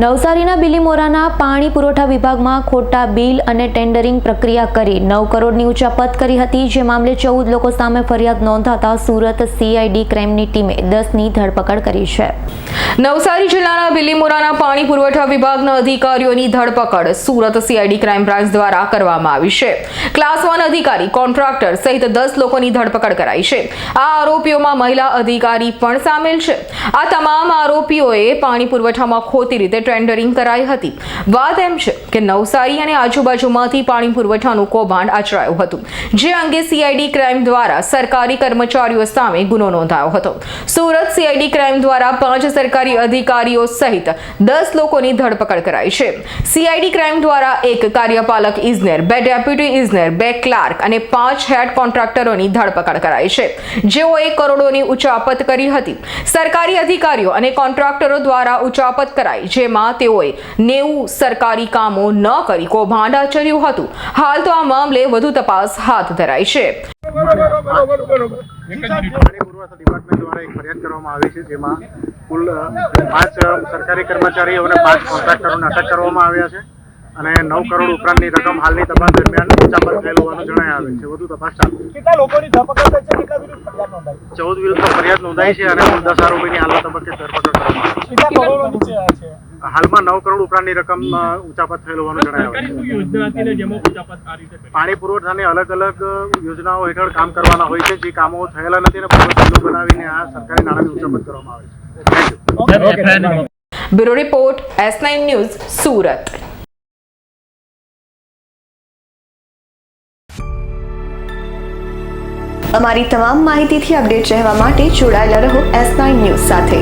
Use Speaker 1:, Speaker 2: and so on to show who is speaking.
Speaker 1: નવસારીના બિલીમોરાના પાણી પુરવઠા વિભાગમાં ખોટા બિલ અને ટેન્ડરિંગ પ્રક્રિયા કરી નવ કરોડની ઉચાપત કરી હતી. જે મામલે ચૌદ લોકો સામે ફરિયાદ નોંધાતા સુરત સીઆઈડી ક્રાઇમની ટીમે દસની ધરપકડ કરી છે.
Speaker 2: નવસારી જિલ્લાના બિલીમોરાના પાણી પુરવઠા વિભાગના અધિકારીઓની ધરપકડ સુરત સીઆઈડી ક્રાઇમ બ્રાન્ચ દ્વારા કરવામાં આવી છે. ક્લાસ વન અધિકારી, કોન્ટ્રાક્ટર સહિત દસ લોકોની ધરપકડ કરાઈ છે. આ આરોપીઓમાં મહિલા અધિકારી પણ સામેલ છે. આ તમામ આરોપીઓએ પાણી પુરવઠામાં ખોટી રીતે ટેન્ડરિંગ કરાઈ હતી. વાત એમ છે કે નવસારી અને આજુબાજુમાંથી પાણી પુરવઠાનું કૌભાંડ આચરાયું હતું, જે અંગે સીઆઈડી ક્રાઇમ દ્વારા સરકારી કર્મચારીઓ સામે ગુનો નોંધાયો હતો. સુરત સીઆઈડી ક્રાઇમ દ્વારા પાંચ સરકારી અધિકારીઓ સહિત દસ લોકોની ધરપકડ કરાઈ છે. સીઆઈડી ક્રાઇમ દ્વારા એક કાર્યપાલક ઇજનેર, બે ડેપ્યુટી ઇજનેર, બે ક્લાર્ક અને પાંચ હેડ કોન્ટ્રાક્ટરોની ધરપકડ કરાઈ છે. જેઓએ કરોડોની ઉચાપત કરી હતી. સરકારી અધિકારીઓ અને કોન્ટ્રાક્ટરો દ્વારા ઉચાપત કરાઈ, જેમાં તેઓએ નેવું સરકારી કામો ન કરી કૌભાંડ આચર્યું હતું. હાલ તો આ મામલે વધુ તપાસ હાથ ધરાઈ છે.
Speaker 3: ડિપાર્ટમેન્ટ દ્વારા એક ફરિયાદ કરવામાં આવી છે જેમાં કુલ પાંચ સરકારી કર્મચારીઓ અને પાંચ કોન્ટ્રાક્ટરોને અટક કરવામાં આવ્યા છે અને નવ કરોડ ઉપરાંતની રકમ હાલની તપાસ દરમિયાન ઉચાપત થયેલ હોવાનું જણાય આવે છે વધુ તપાસ ચાલુ
Speaker 4: કેટલા લોકોની ધરપકડ થઈ છે કેટલા વિરુદ્ધ ફરિયાદ નોંધાઈ
Speaker 3: ચૌદ વિરુદ્ધ ફરિયાદ નોંધાઈ છે અને દસ આરોપીની હાલના તબક્કે ધરપકડ કરવામાં આવી
Speaker 4: છે.
Speaker 3: હાલમાં નવ કરોડ ઉપરાંતની રકમ ઉચાપત થયેલ હોવાનું જણાય આવે છે
Speaker 5: ને જેમાં ઉચાપત આ રીતે કરી?
Speaker 3: પાણી પુરવઠાની અલગ અલગ યોજનાઓ હેઠળ કામ કરવાના હોય છે જે કામો થયેલા નથી અને પૂર્વ બનાવીને આ સરકારી નાણાંની ઉચાપત કરવામાં આવે છે.
Speaker 2: Bureau report S nine news Surat.
Speaker 6: અમારી તમામ માહિતીથી અપડેટ રહેવા માટે જોડાયેલા રહો એસ નાઇન ન્યૂઝ સાથે.